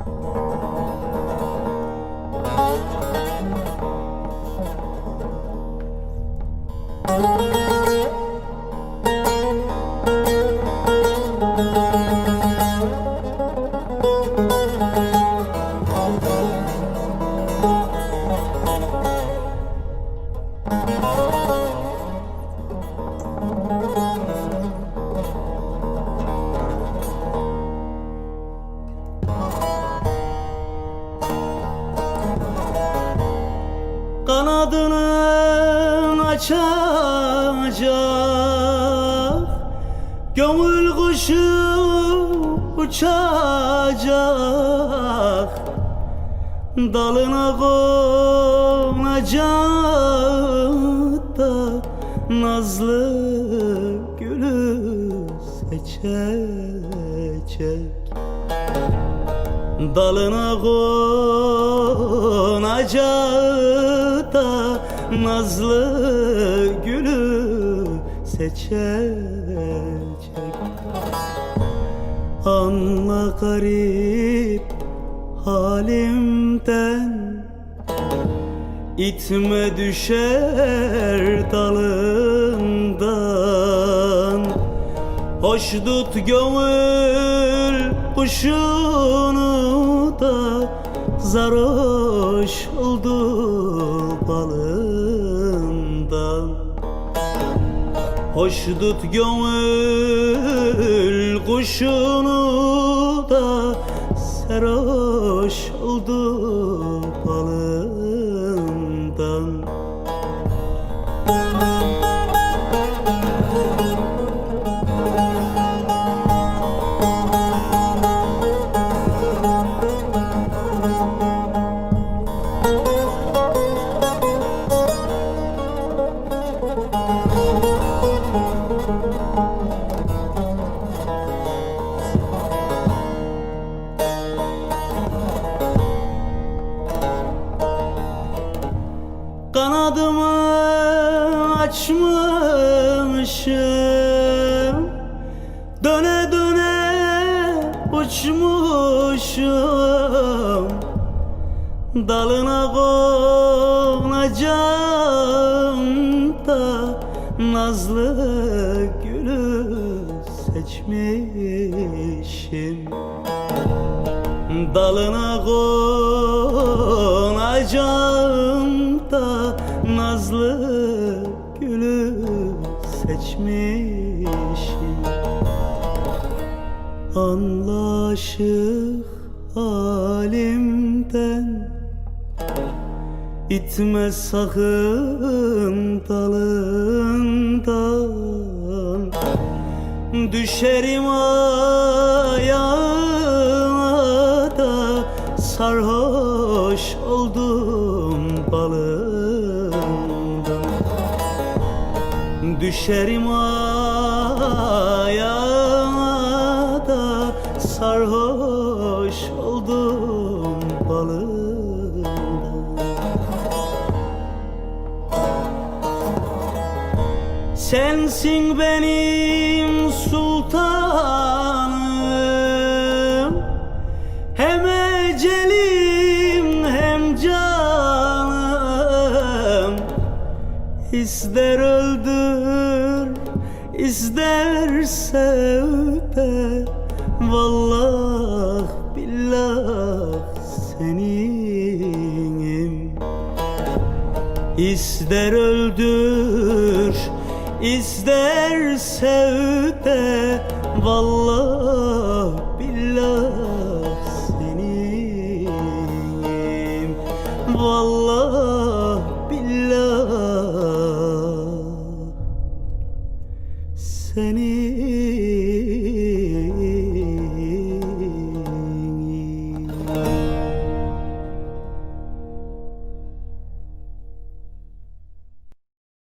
Müzik kanadını açacak. Gönül kuşu uçacak. Dalına konacak da Nazlı gülü seçecek. Dalına konacak da Nazlı gülü seçecek. Anla garip halimden İtme düşer dalından. Hoş tut gönül kuşunu da Zaroş oldu balından Hoş tut gönül kuşunu da Seroş oldu Kanadımı açmışım. Döne döne uçmuşum. Dalına konacağım da Nazlı gülü seçmişim. Dalına konacağım da Nazlı gülü seçmişim. Anlaşık halimden İtme sakın dalından. Düşerim ayağına balından Düşerim ayağına da Sarhoş oldum balından Sensin benim sultanım. Hem ecelim İster öldür ister sev de Vallah billah seninim. İster öldür, ister sev de Vallah billah senin